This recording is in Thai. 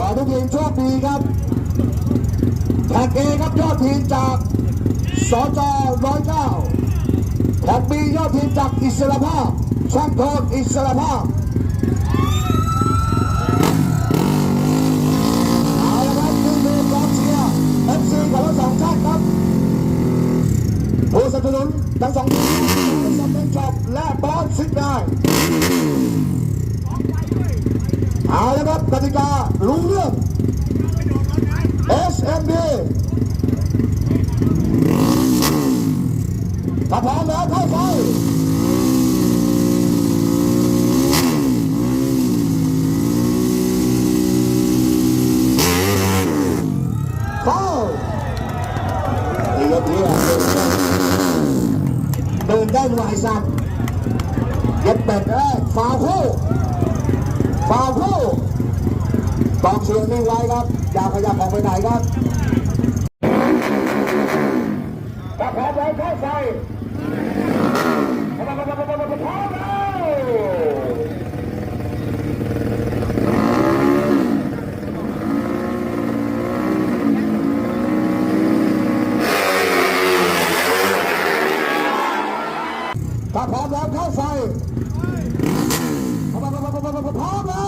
ขอทุกทีมโชคดีครับแท็กเอครับยอดทีมจากสจร้อยเก้าแท็กบียอดทีมจากอิสระภาพช่างโทษอิสระภาพเอาละครับนี่คือกองเชียร์เอฟซีของเราสองชาติครับผู้สนับสนุนทั้งสองทีมซัมเบนช็อปและบอลซิกได้ เอาละครับกติการู้เรื่อง SMD ถ้าพร้อมแล้วเข้าไฟเข้าดีครับดีครับเดินได้ไวสัตว์เย็ดเป็ดเอ้ยฟาวคู่ฟาวคู่ องเชียร์นิ่งไว้ครับ อย่าขยับออกไปไหนครับถ้าพร้อมแล้เข้าไฟพร้อมแล้วถ้าพร้อมแล้วเข้าไฟพร้อมแล้ว